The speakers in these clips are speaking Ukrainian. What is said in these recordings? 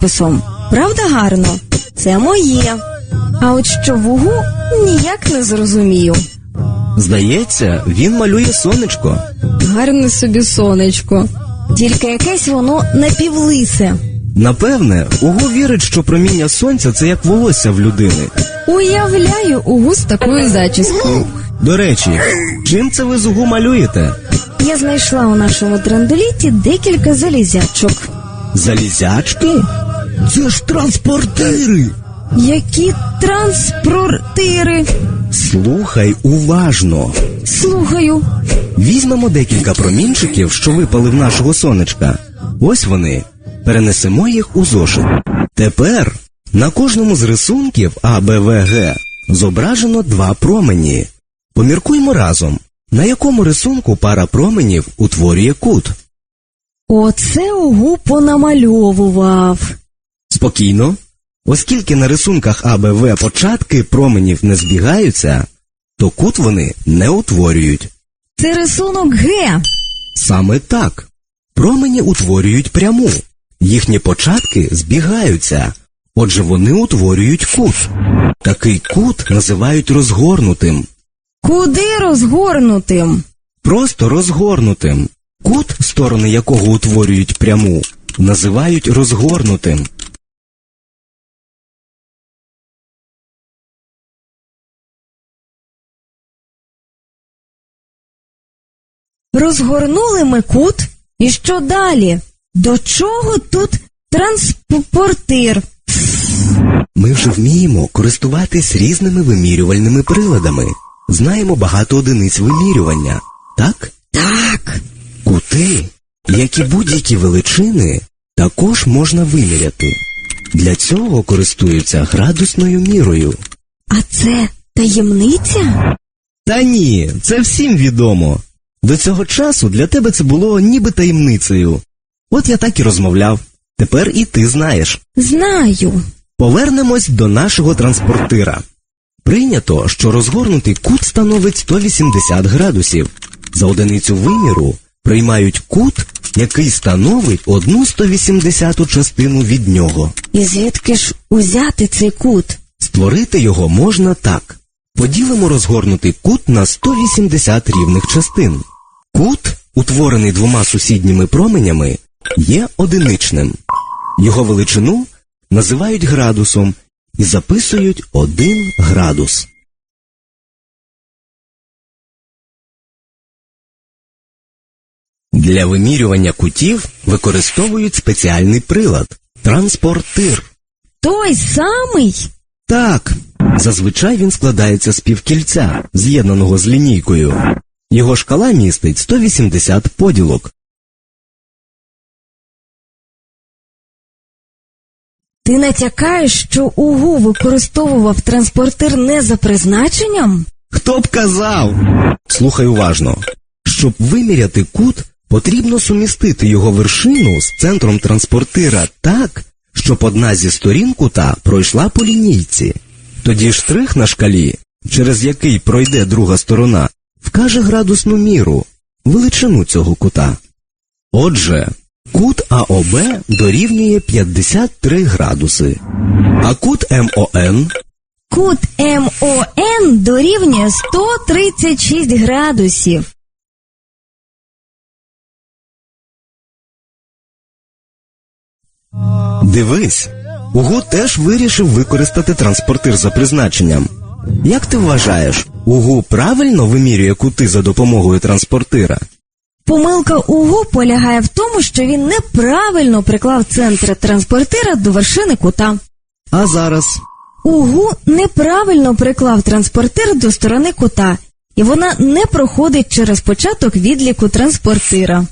писом. Правда гарно? Це моє. А от що в угу ніяк не зрозумію. Здається, він малює сонечко. Гарне собі сонечко. Тільки якесь воно напівлисе. Напевне, Угу вірить, що проміння сонця це як волосся в людини. Уявляю угу з такою зачіскою. До речі, чим це ви з Угу малюєте? Я знайшла у нашому драндоліті декілька залізячок. Залізячки? Це ж транспортири. Які транспортири. Слухай уважно. Слухаю. Візьмемо декілька промінчиків, що випали в нашого сонечка. Ось вони. Перенесемо їх у зошит. Тепер на кожному з рисунків А, Б, В, Г зображено два промені. Поміркуймо разом, на якому рисунку пара променів утворює кут. Оце угу понамальовував. Спокійно. Оскільки на рисунках А, Б, В початки променів не збігаються, то кут вони не утворюють. Це рисунок Г. Саме так. Промені утворюють пряму. Їхні початки збігаються. Отже, вони утворюють кут. Такий кут називають розгорнутим. Куди розгорнутим? Просто розгорнутим. Кут, сторони якого утворюють пряму, називають розгорнутим. Розгорнули ми кут. І що далі? До чого тут транспортир? Ми вже вміємо користуватись різними вимірювальними приладами. Знаємо багато одиниць вимірювання. Так? Так. Кути, як і будь-які величини, також можна виміряти. Для цього користуються градусною мірою. А це таємниця? Та ні, це всім відомо. До цього часу для тебе це було ніби таємницею. От я так і розмовляв. Тепер і ти знаєш. Знаю. Повернемось до нашого транспортира. Прийнято, що розгорнутий кут становить 180 градусів. За одиницю виміру приймають кут, який становить одну 180 частину від нього. І звідки ж узяти цей кут? Створити його можна так. Поділимо розгорнутий кут на 180 рівних частин. Кут, утворений двома сусідніми променями, є одиничним. Його величину називають градусом і записують 1 градус. Для вимірювання кутів використовують спеціальний прилад транспортир. Той самий? Так, зазвичай він складається з півкільця, з'єднаного з лінійкою. Його шкала містить 180 поділок. Ти натякаєш, що УГУ використовував транспортир не за призначенням? Хто б казав? Слухай уважно. Щоб виміряти кут, потрібно сумістити його вершину з центром транспортира так, щоб одна зі сторін кута пройшла по лінійці. Тоді штрих на шкалі, через який пройде друга сторона, вкаже градусну міру, величину цього кута. Отже, кут АОБ дорівнює 53 градуси, а кут МОН Кут МОН дорівнює 136 градусів. Дивись, Угу теж вирішив використати транспортир за призначенням. Як ти вважаєш, Угу правильно вимірює кути за допомогою транспортира? Помилка УГУ полягає в тому, що він неправильно приклав центр транспортира до вершини кута. А зараз УГУ неправильно приклав транспортир до сторони кута, і вона не проходить через початок відліку транспортира.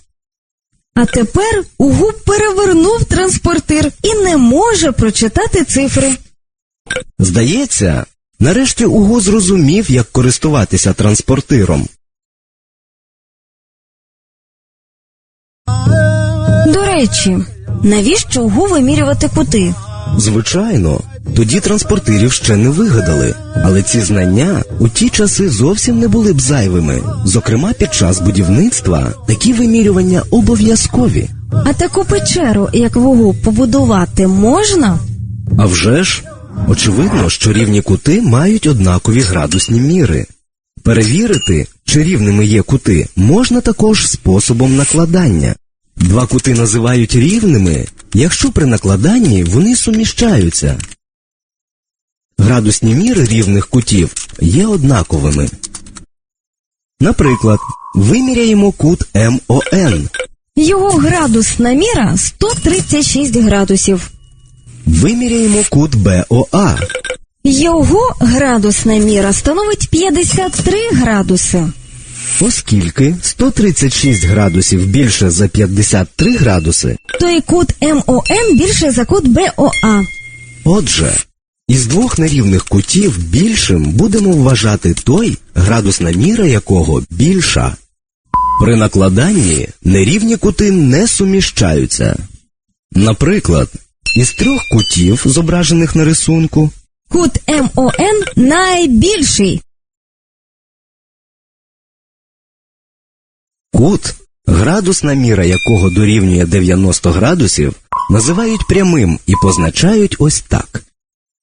А тепер УГУ перевернув транспортир і не може прочитати цифри. здається, нарешті Угу зрозумів, як користуватися транспортиром. До речі, навіщо УГУ вимірювати кути? Звичайно, тоді транспортирів ще не вигадали, але ці знання у ті часи зовсім не були б зайвими. Зокрема, під час будівництва такі вимірювання обов'язкові. А таку печеру, як вугу, побудувати можна? А вже ж, очевидно, що рівні кути мають однакові градусні міри. Перевірити, чи рівними є кути, можна також способом накладання. Два кути називають рівними, якщо при накладанні вони суміщаються. Градусні міри рівних кутів є однаковими. Наприклад, виміряємо кут МОН, Його градусна міра 136 градусів. Виміряємо кут БОА, Його градусна міра становить 53 градуси. Оскільки 136 градусів більше за 53 градуси, То і кут МОН більше за кут БОА. отже, із двох нерівних кутів більшим будемо вважати той, градусна міра якого більша. При накладанні нерівні кути не суміщаються. Наприклад, із трьох кутів, зображених на рисунку, Кут МОН найбільший. кут, градусна міра якого дорівнює 90 градусів, називають прямим і позначають ось так.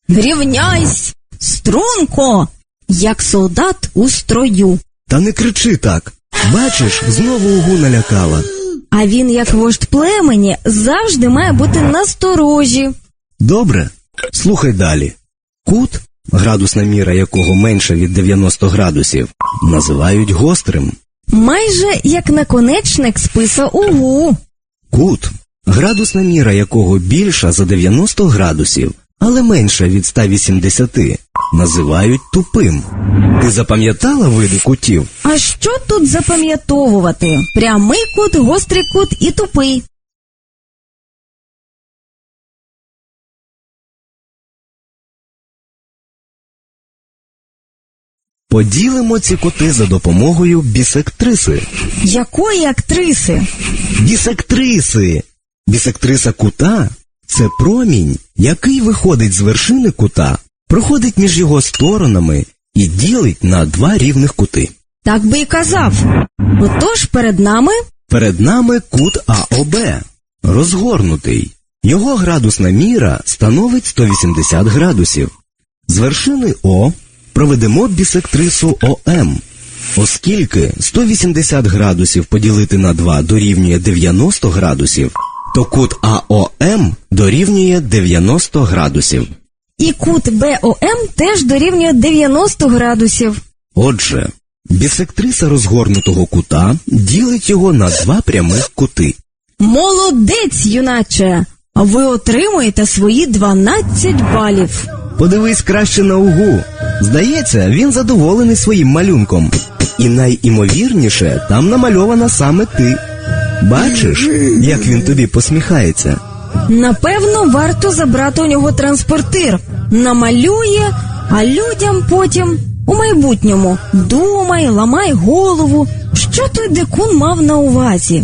Рівняйсь, струнко, як солдат у строю. Та не кричи так. Бачиш, знову угу налякала. А він, як вождь племені, завжди має бути насторожі. Добре, слухай далі. Кут, градусна міра якого менша від 90 градусів, називають гострим. Майже як наконечник списа угу. Кут, градусна міра якого більша за 90 градусів, але менша від 180, називають тупим. Ти запам'ятала види кутів? А що тут запам'ятовувати? Прямий кут, гострий кут і тупий. Поділимо ці кути за допомогою бісектриси. Якої актриси? Бісектриси. Бісектриса кута це промінь, який виходить з вершини кута, проходить між його сторонами і ділить на два рівних кути. Так би і казав. Отож перед нами Перед нами кут АОБ, розгорнутий. Його градусна міра становить 180 градусів. З вершини О проведемо бісектрису ОМ. Оскільки 180 градусів поділити на 2 дорівнює 90 градусів, то кут АОМ дорівнює 90 градусів. І кут БОМ теж дорівнює 90 градусів. Отже, бісектриса розгорнутого кута ділить його на два прямих кути. Молодець, юначе! А ви отримуєте свої 12 балів. Подивись краще на угу. Здається, він задоволений своїм малюнком. І найімовірніше, там намальована саме ти. Бачиш, як він тобі посміхається? Напевно, варто забрати у нього транспортир. Намалює, а людям потім у майбутньому думай, ламай голову. Що той дикун мав на увазі?